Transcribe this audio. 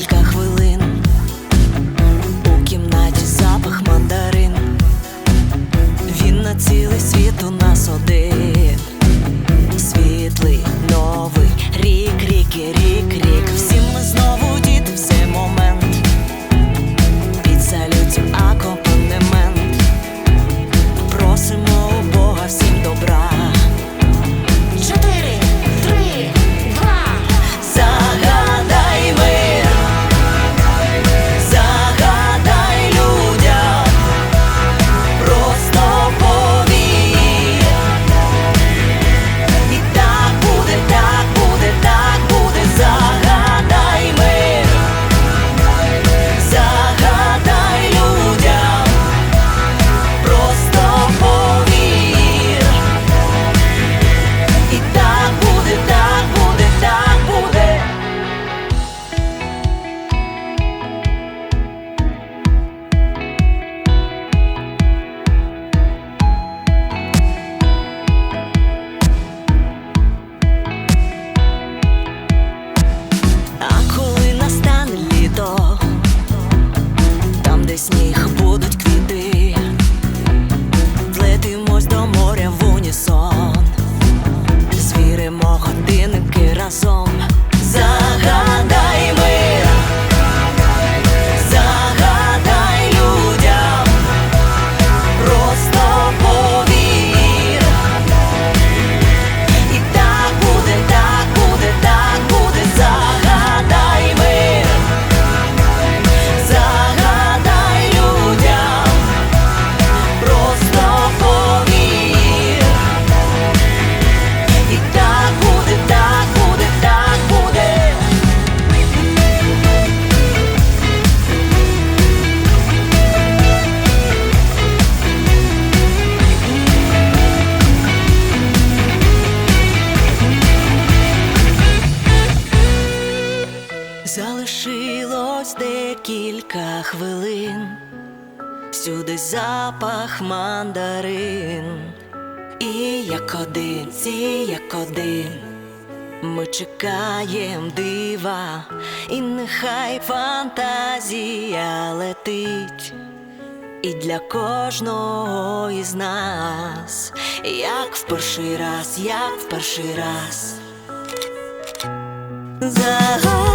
que Залишилось декілька хвилин, всюди запах мандарин, і як один, і як один. Ми чекаєм дива, і нехай фантазія летить, і для кожного із нас, як в перший раз, як в перший раз. Загадуй